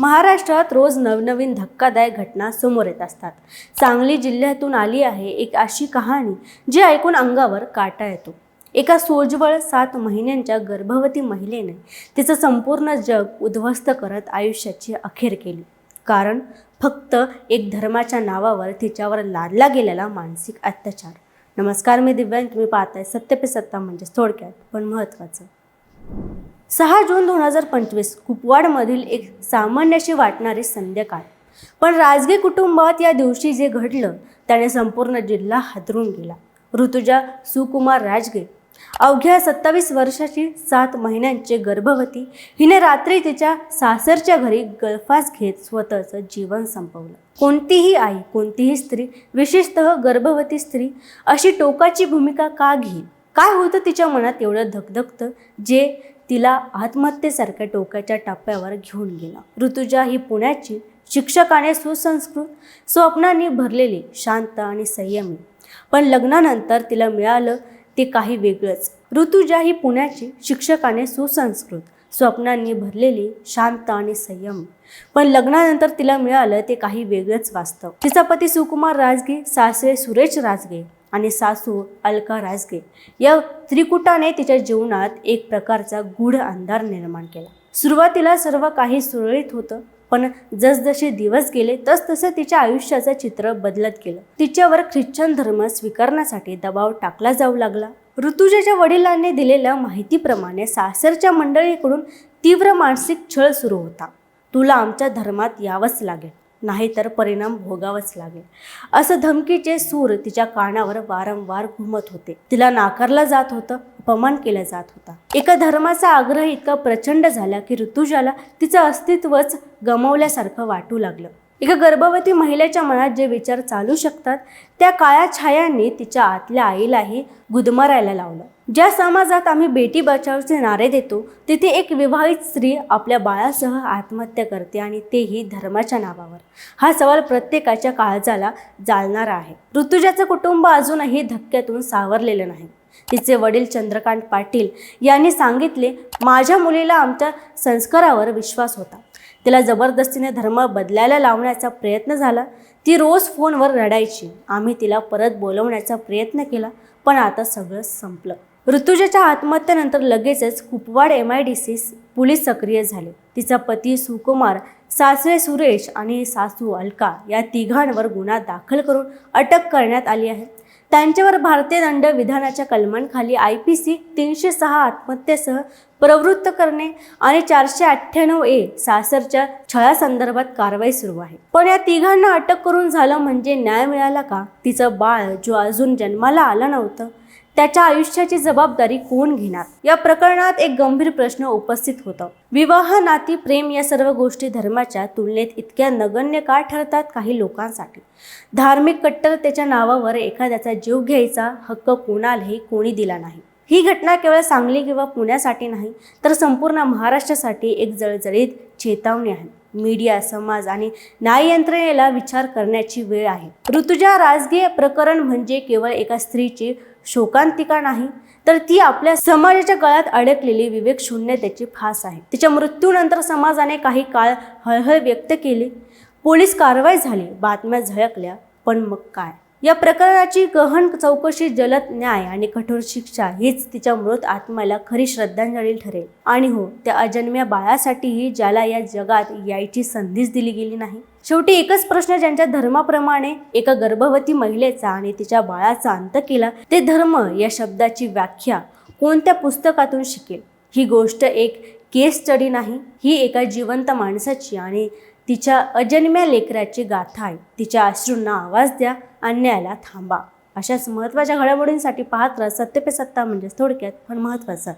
महाराष्ट्रात रोज नवनवीन धक्कादायक घटना समोर येत असतात. सांगली जिल्ह्यातून आली आहे एक अशी कहाणी जी ऐकून अंगावर काटा येतो. एका सोज्वळ सात महिन्यांच्या गर्भवती महिलेने तिचं संपूर्ण जग उद्ध्वस्त करत आयुष्याची अखेर केली. कारण फक्त एक धर्माच्या नावावर तिच्यावर लादला गेलेला मानसिक अत्याचार. नमस्कार मी दिव्यांग तुम्ही पाहताय सत्य पे सत्ता म्हणजे थोडक्यात पण महत्त्वाचं. सहा जून दोन हजार पंचवीस कुपवाडमधील एक सामान्यशी वाटणारी संध्याकाळ. पण राजगे कुटुंबात या दिवशी जे घडलं त्याने संपूर्ण जिल्हा हादरून गेला. ऋतुजा सुकुमार राजगे. अवघ्या सत्तावीस वर्षाची सात महिन्यांची गर्भवती हिने रात्री तिच्या सासरच्या घरी गळफास घेत स्वतःचं जीवन संपवलं. कोणतीही आई कोणतीही स्त्री विशेषतः गर्भवती स्त्री अशी टोकाची भूमिका का घेईल? काय होतं तिच्या मनात एवढं धकधकतं जे तिला आत्महत्येसारख्या टोकाच्या टप्प्यावर घेऊन गेला. ऋतुजा ही पुण्याची शिक्षकाने सुसंस्कृत स्वप्नांनी भरलेली शांत आणि संयमी. पण लग्नानंतर तिला मिळालं ते काही वेगळंच. ऋतुजा ही पुण्याची शिक्षकाने सुसंस्कृत स्वप्नांनी भरलेली शांत आणि संयम. पण लग्नानंतर तिला मिळालं ते काही वेगळंच वास्तव. तिचा पती सुकुमार राजगे सासरे सुरेश राजगे आणि सासू अलका राजगे या त्रिकुटाने तिच्या जीवनात एक प्रकारचा गूढ अंधार निर्माण केला. सुरुवातीला सर्व काही सुरळीत होतं पण जसजसे दिवस गेले तसतसं तिच्या आयुष्याचं चित्र बदलत गेलं. तिच्यावर ख्रिश्चन धर्म स्वीकारण्यासाठी दबाव टाकला जाऊ लागला. ऋतुजाच्या वडिलांनी दिलेल्या माहितीप्रमाणे सासरच्या मंडळीकडून तीव्र मानसिक छळ सुरू होता. तुला आमच्या धर्मात यावंच लागेल. नाहीतर परिणाम भोगावंच लागेल. असं धमकीचे सूर तिच्या कानावर वारंवार घुमत होते. तिला नाकारलं जात होतं अपमान केला जात होता. एका धर्माचा आग्रह इतका प्रचंड झाला की ऋतुजाला तिचं अस्तित्वच गमावल्यासारखं वाटू लागलं. एका गर्भवती महिलेच्या मनात जे विचार चालू शकतात त्या काळ्या छायांनी तिच्या आतल्या आईलाही गुदमरायला लावलं. ज्या समाजात आम्ही बेटी बचावचे नारे देतो तिथे एक विवाहित स्त्री आपल्या बाळासह आत्महत्या करते आणि तेही धर्माच्या नावावर. हा सवाल प्रत्येकाच्या काळजाला जालणारा आहे. ऋतुजाचं कुटुंब अजूनही धक्क्यातून सावरलेलं नाही. तिचे वडील चंद्रकांत पाटील यांनी सांगितले माझ्या मुलीला आमच्या संस्कारावर विश्वास होता. तिला जबरदस्तीने धर्म बदलायला लावण्याचा प्रयत्न झाला. ती रोज फोनवर रडायची. आम्ही तिला परत बोलवण्याचा प्रयत्न केला पण आता सगळं संपलं. ऋतुजाच्या आत्महत्येनंतर लगेचच Kupwad M I D C police सक्रिय झाले. तिचा पती सुकुमार सासरे सुरेश आणि सासू अलका या तिघांवर गुन्हा दाखल करून अटक करण्यात आली आहे. त्यांच्यावर भारतीय दंड विधानाच्या कलमांखाली आय पी सी तीनशे सहा आत्महत्येसह प्रवृत्त करणे आणि चारशे अठ्ठ्याण्णव ए सासरच्या छळासंदर्भात कारवाई सुरू आहे. पण या तिघांना अटक करून झालं म्हणजे न्याय मिळाला का? तिचं बाळ जो अजून जन्माला आलं नव्हतं त्याच्या आयुष्याची जबाबदारी कोण घेणार? या प्रकरणात एक गंभीर प्रश्न उपस्थित होता. विवाह नाती प्रेम या सर्व गोष्टी धर्माच्या तुलनेत इतक्या नगण्य का ठरतात काही लोकांसाठी? धार्मिक कट्टरतेच्या नावावर एखाद्याचा जीव घ्यायचा हक्क कोणालाही कोणी दिला नाही. ही घटना केवळ सांगली किंवा पुण्यासाठी नाही तर संपूर्ण महाराष्ट्रासाठी एक जळजळीत चेतावणी आहे. मीडिया समाज आणि न्याय यंत्रणेला विचार करण्याची वेळ आहे. ऋतुजा राजगीय प्रकरण म्हणजे केवळ एका स्त्रीची शोकांतिका नाही? तर ती आपल्या समाजाच्या गळ्यात अडकलेली विवेक शून्यतेची फास आहे. तिच्या मृत्यूनंतर समाजाने काही काळ हळहळ व्यक्त केली. पोलीस कारवाई झाली. बातम्या झळकल्या. पण मग काय? या प्रकरणाची गहन चौकशी जलद न्याय आणि कठोर शिक्षा हीच तिच्या मृत आत्म्याला खरी श्रद्धांजली ठरेल. आणि हो त्या अजन्म्या बाळासाठीही ज्याला या जगात यायची संधीच दिली गेली नाही. शेवटी एकच प्रश्न ज्यांच्या धर्माप्रमाणे एका गर्भवती महिलेचा आणि तिच्या बाळाचा अंत केला ते धर्म या शब्दाची व्याख्या कोणत्या पुस्तकातून शिकेल? ही गोष्ट एक केस स्टडी नाही ही एका जिवंत माणसाची आणि तिच्या अजन्म्या लेकराची गाथा आहे. तिच्या अश्रूंना आवाज द्या अन्यायाला थांबा. अशाच महत्त्वाच्या घडामोडींसाठी पाहत राहा. सत्य पे सत्ता म्हणजेच थोडक्यात पण महत्त्वाचं.